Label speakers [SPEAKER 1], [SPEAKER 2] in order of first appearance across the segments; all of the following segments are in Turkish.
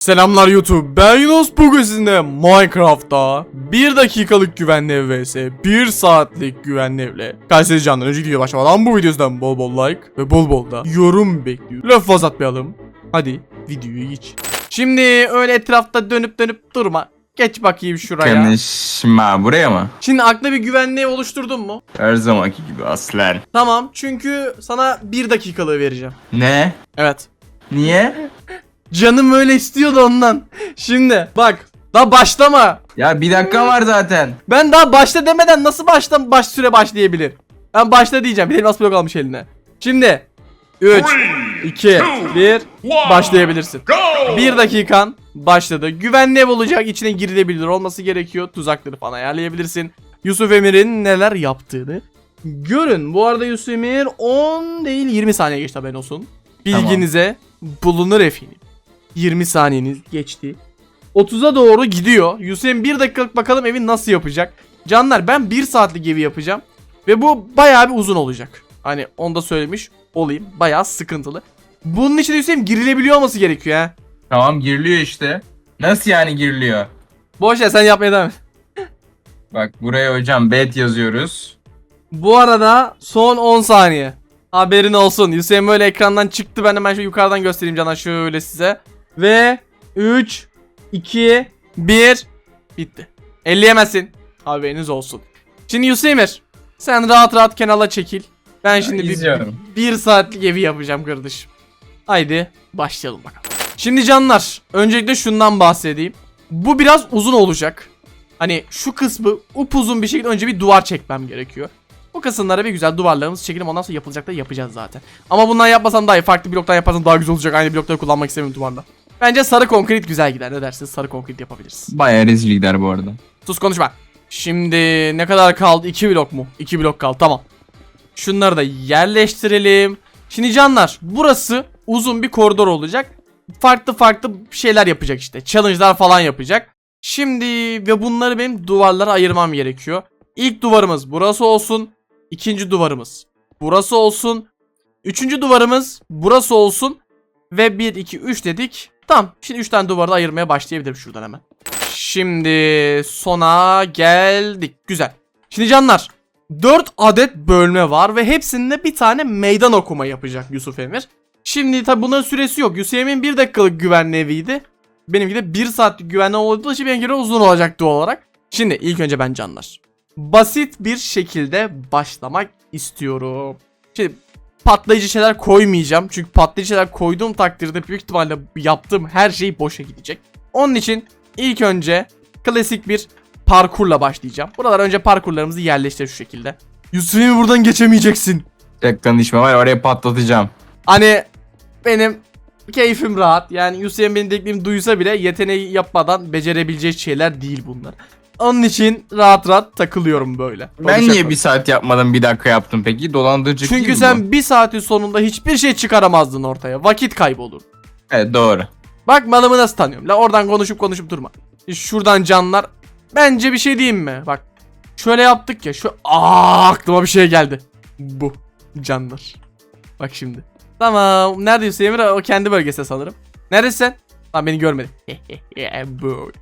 [SPEAKER 1] Selamlar YouTube. Ben Yunus. Bugün sizinle Minecraft'ta 1 dakikalık güvenli ev vs 1 saatlik güvenli evle Can'dan önceki videoya başlamadan bu videodan bol bol like ve bol bol da yorum bekliyorum. Laf fazla atmayalım. Hadi videoyu geç. Şimdi öyle etrafta dönüp dönüp durma. Geç bakayım şuraya.
[SPEAKER 2] Konuşma buraya mı?
[SPEAKER 1] Şimdi aklına bir güvenli ev oluşturdun mu?
[SPEAKER 2] Her zamanki gibi aslan.
[SPEAKER 1] Tamam çünkü sana 1 dakikalığı vereceğim.
[SPEAKER 2] Ne?
[SPEAKER 1] Evet.
[SPEAKER 2] Niye?
[SPEAKER 1] Canım öyle istiyordu ondan. Şimdi bak daha başlama.
[SPEAKER 2] Ya bir dakika var zaten.
[SPEAKER 1] Ben daha başla demeden nasıl baştan baş süre başlayabilir? Ben başla diyeceğim. Bir de elmas blok almış eline. Şimdi 3 2 1 başlayabilirsin. 1 dakikan başladı. Güvenli ev olacak. içine girilebilir olması gerekiyor. Tuzakları falan ayarlayabilirsin. Yusuf Emir'in neler yaptığını görün. Bu arada Yusuf Emir 10 değil 20 saniye geçti haberin olsun. Bilginize bulunur efendim. 20 saniyeniz geçti. 30'a doğru gidiyor. Yusuf'un 1 dakikalık bakalım evi nasıl yapacak. Canlar ben 1 saatlik evi yapacağım. Ve bu bayağı bir uzun olacak. Hani onu da söylemiş olayım. Bayağı sıkıntılı. Bunun için Hüseyin girilebiliyor olması gerekiyor ha.
[SPEAKER 2] Tamam giriliyor işte. Nasıl yani giriliyor?
[SPEAKER 1] Boş ver sen yapmaya devam et.
[SPEAKER 2] Bak buraya hocam bet yazıyoruz.
[SPEAKER 1] Bu arada son 10 saniye. Haberin olsun. Hüseyin böyle ekrandan çıktı. Ben hemen şu yukarıdan göstereyim Canan şöyle size. Ve 3, 2, 1. Bitti. Elleyemezsin. Haberiniz olsun. Şimdi Hüseyin'ir. Sen rahat rahat kenala çekil. Ben şimdi bir,
[SPEAKER 2] izliyorum.
[SPEAKER 1] bir saatlik evi yapacağım kardeşim. Haydi başlayalım bakalım. Şimdi canlar öncelikle şundan bahsedeyim. Bu biraz uzun olacak. Hani şu kısmı upuzun bir şekilde önce bir duvar çekmem gerekiyor. Bu kısımlara bir güzel duvarlarımızı çekelim ondan sonra yapılacakları yapacağız zaten. Ama bundan yapmasam daha iyi. Farklı bloktan yaparsam daha güzel olacak. Aynı blokları kullanmak istemiyorum duvarda. Bence sarı konkrit güzel gider. Ne dersiniz? Sarı konkrit yapabiliriz.
[SPEAKER 2] Baya rezil gider bu arada.
[SPEAKER 1] Sus konuşma. Şimdi ne kadar kaldı? 2 blok mu? 2 blok kaldı. Tamam. Şunları da yerleştirelim. Şimdi canlar burası uzun bir koridor olacak. Farklı farklı şeyler yapacak işte. Challenge'lar falan yapacak. Şimdi ve bunları benim duvarlara ayırmam gerekiyor. İlk duvarımız burası olsun. İkinci duvarımız burası olsun. Üçüncü duvarımız burası olsun. Ve 1, 2, 3 dedik. Tamam. Şimdi 3 tane duvarı ayırmaya başlayabilirim şuradan hemen. Şimdi sona geldik. Güzel. Şimdi canlar 4 adet bölme var ve hepsinde bir tane meydan okuma yapacak Yusuf Emir. Şimdi tabi bunların süresi yok. Yusuf Emir'in 1 dakikalık güvenli eviydi. Benimki de 1 saatlik güvenli olduğu için benimki de uzun olacak doğal olarak. Şimdi ilk önce ben canlar. Basit bir şekilde başlamak istiyorum. Şimdi patlayıcı şeyler koymayacağım. Çünkü patlayıcı şeyler koyduğum takdirde büyük ihtimalle yaptığım her şey boşa gidecek. Onun için ilk önce klasik bir parkurla başlayacağım. Buralar önce parkurlarımızı yerleştir şu şekilde. Yusuf buradan geçemeyeceksin.
[SPEAKER 2] Ekran işme var oraya patlatacağım.
[SPEAKER 1] Hani benim keyfim rahat. Yani Yusuf'un benim dediğimi duysa bile yeteneği yapmadan becerebileceği şeyler değil bunlar. Onun için rahat rahat takılıyorum böyle.
[SPEAKER 2] Ben
[SPEAKER 1] Konuşak
[SPEAKER 2] niye bir saat yapmadan bir dakika yaptım peki? Dolandırıcı
[SPEAKER 1] Çünkü sen bir saatin sonunda hiçbir şey çıkaramazdın ortaya. Vakit kaybolur.
[SPEAKER 2] Evet doğru.
[SPEAKER 1] Bak malımı nasıl tanıyorum. La oradan konuşup konuşup durma. Şuradan canlar. Bence bir şey diyeyim mi? Bak. Şöyle yaptık ya. Şu Aa, aklıma bir şey geldi. Bu. Canlar. Bak şimdi. Tamam. Nerede Hüseyin Emre? O kendi bölgesinde sanırım. Neredesin sen? Tamam beni görmedi. Bu.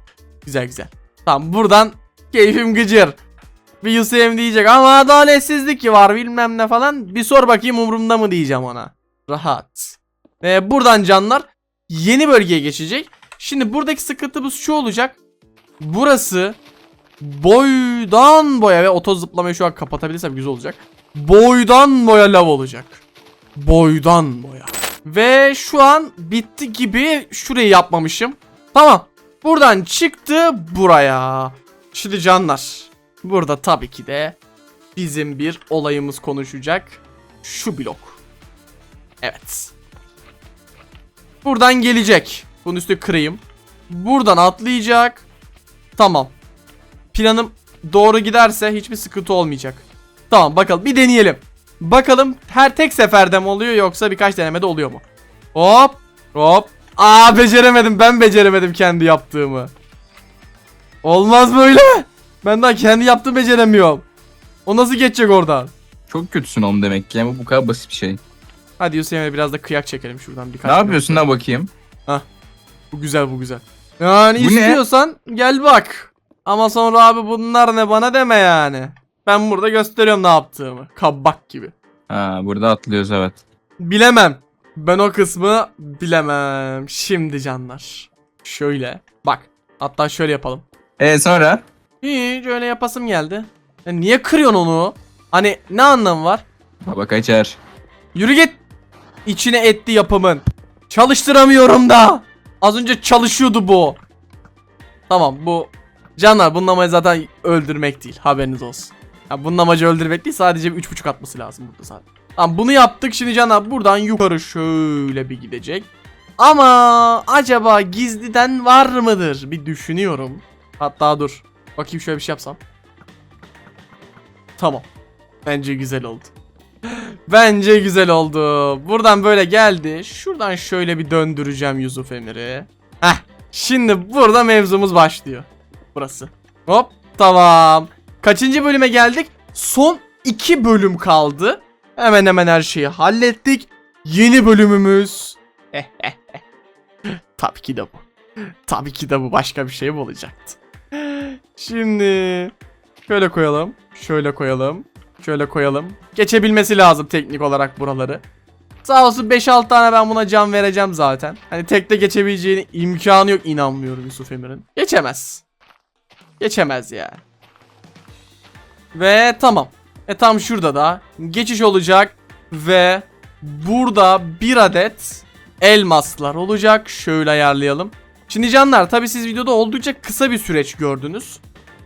[SPEAKER 1] güzel güzel. Tamam buradan keyfim gıcır. Bir Hüseyin diyecek ama adaletsizlik var bilmem ne falan. Bir sor bakayım umurumda mı diyeceğim ona. Rahat. Ve buradan canlar yeni bölgeye geçecek. Şimdi buradaki sıkıntımız şu olacak. Burası boydan boya ve oto zıplamayı şu an kapatabilirsem güzel olacak. Boydan boya lav olacak. Boydan boya. Ve şu an bitti gibi şurayı yapmamışım. Tamam. Buradan çıktı buraya. Şimdi canlar. Burada tabii ki de bizim bir olayımız konuşacak. Şu blok. Evet. Buradan gelecek. Bunun üstü kırayım. Buradan atlayacak. Tamam. Planım doğru giderse hiçbir sıkıntı olmayacak. Tamam bakalım bir deneyelim. Bakalım her tek seferde mi oluyor yoksa birkaç denemede oluyor mu? Hop hop. Aa beceremedim ben beceremedim kendi yaptığımı. Olmaz böyle. Ben daha kendi yaptığımı beceremiyorum. O nasıl geçecek oradan?
[SPEAKER 2] Çok kötüsün oğlum demek ki ama bu kadar basit bir şey.
[SPEAKER 1] Hadi Hüseyin'e biraz da kıyak çekelim şuradan birkaç.
[SPEAKER 2] Ne yapıyorsun da bakayım?
[SPEAKER 1] Bu güzel bu güzel. Yani
[SPEAKER 2] Bu ne?
[SPEAKER 1] istiyorsan gel bak. Ama sonra abi bunlar ne bana deme yani. Ben burada gösteriyorum ne yaptığımı. Kabak gibi.
[SPEAKER 2] Ha burada atlıyoruz evet.
[SPEAKER 1] Bilemem. Ben o kısmı bilemem. Şimdi canlar. Şöyle. Bak. Hatta şöyle yapalım.
[SPEAKER 2] E sonra?
[SPEAKER 1] Hiç öyle yapasım geldi. Ya niye kırıyorsun onu? Hani ne anlamı var?
[SPEAKER 2] Baba kaçar.
[SPEAKER 1] Yürü git. İçine etti yapımın. Çalıştıramıyorum da. Az önce çalışıyordu bu. Tamam bu. Canlar bunun amacı zaten öldürmek değil. Haberiniz olsun. Ya bunun amacı öldürmek değil sadece bir 3.5 atması lazım burada zaten. Tamam bunu yaptık şimdi canlar buradan yukarı şöyle bir gidecek. Ama acaba gizliden var mıdır? Bir düşünüyorum. Hatta dur. Bakayım şöyle bir şey yapsam. Tamam. Bence güzel oldu. Bence güzel oldu. Buradan böyle geldi. Şuradan şöyle bir döndüreceğim Yusuf Emir'i. Heh. Şimdi burada mevzumuz başlıyor. Burası. Hop. Tamam. Kaçıncı bölüme geldik? Son iki bölüm kaldı. Hemen hemen her şeyi hallettik. Yeni bölümümüz. Tabii ki de bu. Tabii ki de bu. Başka bir şey mi olacaktı? Şimdi şöyle koyalım. Şöyle koyalım. Şöyle koyalım. Geçebilmesi lazım teknik olarak buraları. Sağ olsun 5-6 tane ben buna can vereceğim zaten. Hani tekte geçebileceğine imkanı yok inanmıyorum Yusuf Emir'in. Geçemez. Geçemez yani. Ve tamam. E tam şurada da geçiş olacak ve burada bir adet elmaslar olacak. Şöyle ayarlayalım. Şimdi canlar tabi siz videoda oldukça kısa bir süreç gördünüz.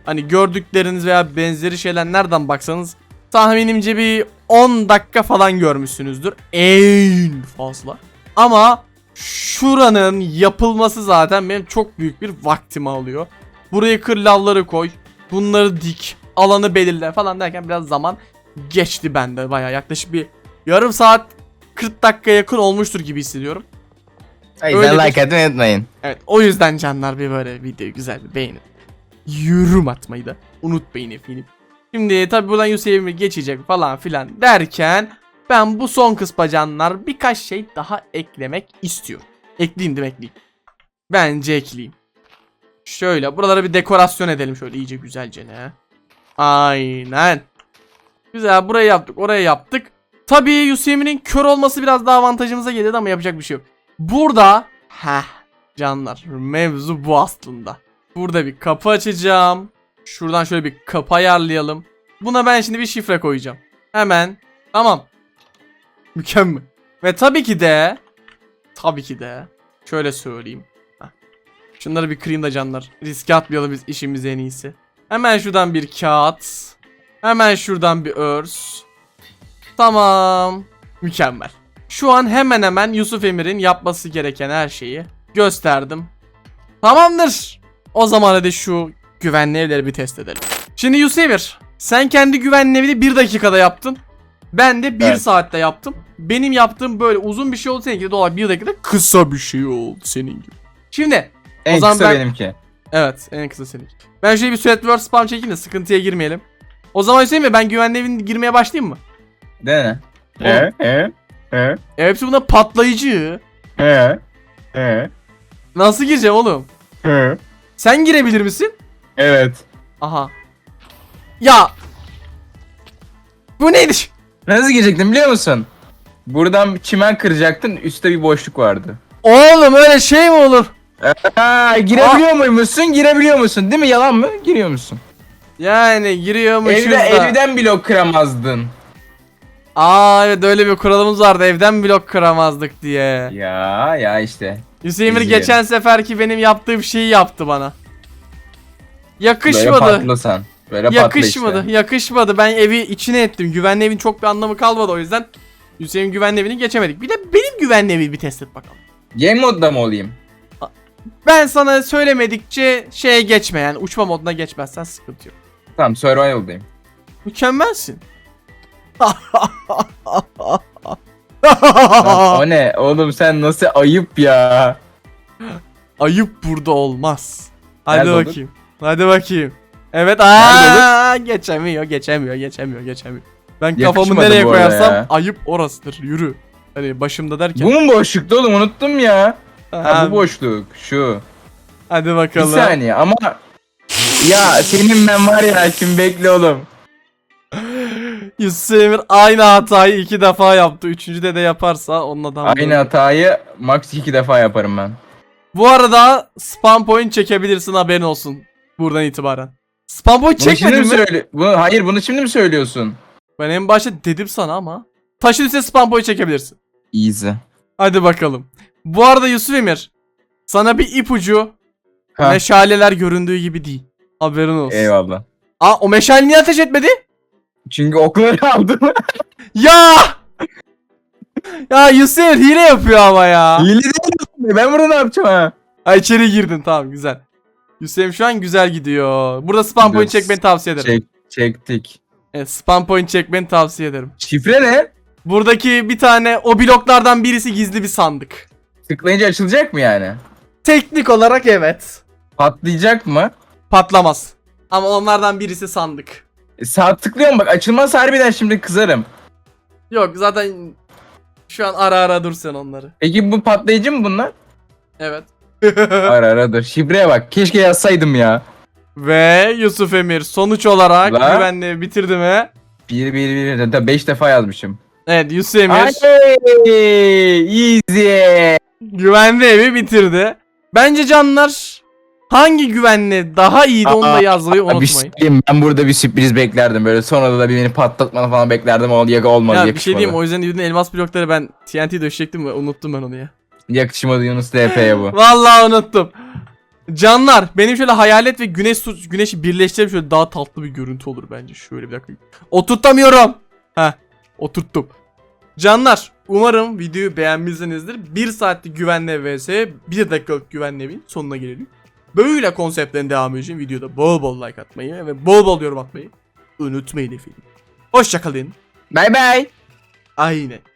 [SPEAKER 1] Hani gördükleriniz veya benzeri şeyler nereden baksanız tahminimce bir 10 dakika falan görmüşsünüzdür. En fazla. Ama şuranın yapılması zaten benim çok büyük bir vaktimi alıyor. Buraya kır lavları koy. Bunları dik. Alanı belirle falan derken biraz zaman geçti bende baya yaklaşık bir yarım saat 40 dakika yakın olmuştur gibi hissediyorum.
[SPEAKER 2] Ay
[SPEAKER 1] Öyle
[SPEAKER 2] sen
[SPEAKER 1] bir-
[SPEAKER 2] like atmayı unutmayın.
[SPEAKER 1] Evet o yüzden canlar bir böyle videoyu güzel bir beğenin. Yorum atmayı da unutmayın efendim. Şimdi tabi buradan Yusuf'imi geçecek falan filan derken ben bu son kısma canlar birkaç şey daha eklemek istiyorum. Ekleyeyim değil mi ekleyeyim? Bence ekleyeyim. Şöyle buralara bir dekorasyon edelim şöyle iyice güzelce ne? Aynen. Güzel burayı yaptık oraya yaptık. Tabii Yusuf'imin kör olması biraz daha avantajımıza geldi ama yapacak bir şey yok. Burada heh canlar mevzu bu aslında. Burada bir kapı açacağım. Şuradan şöyle bir kapı ayarlayalım. Buna ben şimdi bir şifre koyacağım. Hemen. Tamam. Mükemmel. Ve tabii ki de tabii ki de şöyle söyleyeyim. Heh. Şunları bir kırayım da canlar. Riske atmayalım biz işimiz en iyisi. Hemen şuradan bir kağıt. Hemen şuradan bir örs. Tamam. Mükemmel. Şu an hemen hemen Yusuf Emir'in yapması gereken her şeyi gösterdim. Tamamdır. O zaman hadi şu güvenli evleri bir test edelim. Şimdi Yusuf Emir, sen kendi güvenli evini 1 dakikada yaptın. Ben de 1
[SPEAKER 2] Evet.
[SPEAKER 1] saatte yaptım. Benim yaptığım böyle uzun bir şey oldu seninki de 1 dakikada kısa bir şey oldu senin gibi. Şimdi
[SPEAKER 2] En
[SPEAKER 1] O zaman
[SPEAKER 2] kısa
[SPEAKER 1] ben-
[SPEAKER 2] benimki.
[SPEAKER 1] Evet en kısa seninki. Ben şöyle bir Sweat Word spam çekeyim de sıkıntıya girmeyelim. O zaman Hüseyin Bey ben güvenli evine girmeye başlayayım mı? Oğlum.
[SPEAKER 2] He he he
[SPEAKER 1] E, hepsi buna patlayıcı.
[SPEAKER 2] he he
[SPEAKER 1] Nasıl gireceğim oğlum?
[SPEAKER 2] he.
[SPEAKER 1] Sen girebilir misin?
[SPEAKER 2] Evet.
[SPEAKER 1] Aha. Ya. Bu neydi?
[SPEAKER 2] Nasıl girecektin biliyor musun? Buradan çimen kıracaktın üstte bir boşluk vardı.
[SPEAKER 1] Oğlum öyle şey mi olur?
[SPEAKER 2] Ha, girebiliyor muymuşsun? Girebiliyor musun? Değil mi? Yalan mı? Giriyor musun?
[SPEAKER 1] Yani giriyormuşuz
[SPEAKER 2] Evde,
[SPEAKER 1] da.
[SPEAKER 2] evden blok kıramazdın.
[SPEAKER 1] Aa evet öyle bir kuralımız vardı evden blok kıramazdık diye.
[SPEAKER 2] Ya ya işte.
[SPEAKER 1] Hüseyin Emir geçen seferki benim yaptığım şeyi yaptı bana.
[SPEAKER 2] Böyle
[SPEAKER 1] Yakışmadı.
[SPEAKER 2] patlasan. Böyle patla
[SPEAKER 1] Yakışmadı.
[SPEAKER 2] işte.
[SPEAKER 1] Yakışmadı. Ben evi içine ettim. Güvenli evin çok bir anlamı kalmadı o yüzden. Hüseyin güvenli evini geçemedik. Bir de benim güvenli evi bir test et bakalım.
[SPEAKER 2] Game modda mı olayım?
[SPEAKER 1] Ben sana söylemedikçe şeye geçme yani uçma moduna geçmezsen sıkıntı yok.
[SPEAKER 2] Tamam survival'dayım.
[SPEAKER 1] Mükemmelsin.
[SPEAKER 2] Lan o ne? Oğlum sen nasıl ayıp ya.
[SPEAKER 1] Ayıp burada olmaz. Hadi
[SPEAKER 2] Nerede olur?
[SPEAKER 1] bakayım. Hadi bakayım. Evet aa geçemiyor, geçemiyor, geçemiyor, geçemiyor. Ben kafamı
[SPEAKER 2] Yakışmadı
[SPEAKER 1] nereye
[SPEAKER 2] bu arada
[SPEAKER 1] koyarsam
[SPEAKER 2] ya.
[SPEAKER 1] ayıp orasıdır. Yürü. Hani başımda derken.
[SPEAKER 2] Bu mu boşlukta oğlum unuttum ya. Ha, bu boşluk şu.
[SPEAKER 1] Hadi
[SPEAKER 2] Bir
[SPEAKER 1] bakalım.
[SPEAKER 2] saniye ama ya senin ben var ya şimdi bekle oğlum.
[SPEAKER 1] Yusuf Emir aynı hatayı iki defa yaptı. Üçüncüde de yaparsa onun adamı.
[SPEAKER 2] Aynı hatayı max iki defa yaparım ben.
[SPEAKER 1] Bu arada spam point çekebilirsin haberin olsun. Buradan itibaren. Spam point
[SPEAKER 2] Bunu şimdi
[SPEAKER 1] çekmedin
[SPEAKER 2] mi
[SPEAKER 1] mi?
[SPEAKER 2] söyle? Bunu, hayır bunu şimdi mi söylüyorsun?
[SPEAKER 1] Ben en başta dedim sana ama. Taşın üstüne spam point çekebilirsin.
[SPEAKER 2] Easy.
[SPEAKER 1] Hadi bakalım. Bu arada Yusuf Emir. Sana bir ipucu.
[SPEAKER 2] Ha.
[SPEAKER 1] Meşaleler göründüğü gibi değil. Haberin olsun.
[SPEAKER 2] Eyvallah.
[SPEAKER 1] Aa o meşale niye ateş etmedi?
[SPEAKER 2] Çünkü okları aldım.
[SPEAKER 1] Ya! ya Yusuf Emir hile yapıyor ama ya.
[SPEAKER 2] Hile değil. Ben burada ne yapacağım ha?
[SPEAKER 1] Ha içeri girdin tamam güzel. Yusuf Emir şu an güzel gidiyor. Burada spam point çekmeni tavsiye ederim.
[SPEAKER 2] Çek, çektik.
[SPEAKER 1] Evet, spam point çekmeni tavsiye ederim.
[SPEAKER 2] Şifre ne?
[SPEAKER 1] Buradaki bir tane o bloklardan birisi gizli bir sandık.
[SPEAKER 2] Tıklayınca açılacak mı yani?
[SPEAKER 1] Teknik olarak evet.
[SPEAKER 2] Patlayacak mı?
[SPEAKER 1] Patlamaz. Ama onlardan birisi sandık.
[SPEAKER 2] E, sağ tıklıyorum bak açılmaz harbiden şimdi kızarım.
[SPEAKER 1] Yok zaten şu an ara ara dur sen onları.
[SPEAKER 2] Peki bu patlayıcı mı bunlar?
[SPEAKER 1] Evet.
[SPEAKER 2] ara ara dur. Şifreye bak. Keşke yazsaydım ya.
[SPEAKER 1] Ve Yusuf Emir sonuç olarak
[SPEAKER 2] La.
[SPEAKER 1] güvenliği bitirdi mi?
[SPEAKER 2] 1 1 1 1 5 defa yazmışım.
[SPEAKER 1] Evet Yusuf Emir
[SPEAKER 2] Ay, easy.
[SPEAKER 1] Güvenli evi bitirdi. Bence canlar hangi güvenli daha iyiydi onu da yazmayı unutmayın.
[SPEAKER 2] söyleyeyim, ben burada bir sürpriz beklerdim böyle sonra da bir beni patlatmanı falan beklerdim ama yaga olmadı
[SPEAKER 1] Ya bir şey
[SPEAKER 2] yakışmadı.
[SPEAKER 1] diyeyim o yüzden bütün elmas blokları ben TNT döşecektim ve unuttum ben onu ya.
[SPEAKER 2] Yakışmadı Yunus DP'ye bu.
[SPEAKER 1] Vallahi unuttum. Canlar benim şöyle hayalet ve güneş güneşi birleştirip şöyle daha tatlı bir görüntü olur bence. Şöyle bir dakika. Oturtamıyorum. Heh oturttum. Canlar umarım videoyu beğenmişsinizdir. 1 saatlik güvenli vs 1 dakikalık güvenli evin sonuna gelelim. Böyle konseptlerin devamı için videoda bol bol like atmayı ve bol bol yorum atmayı unutmayın efendim. Hoşçakalın.
[SPEAKER 2] Bye bye.
[SPEAKER 1] Aynen.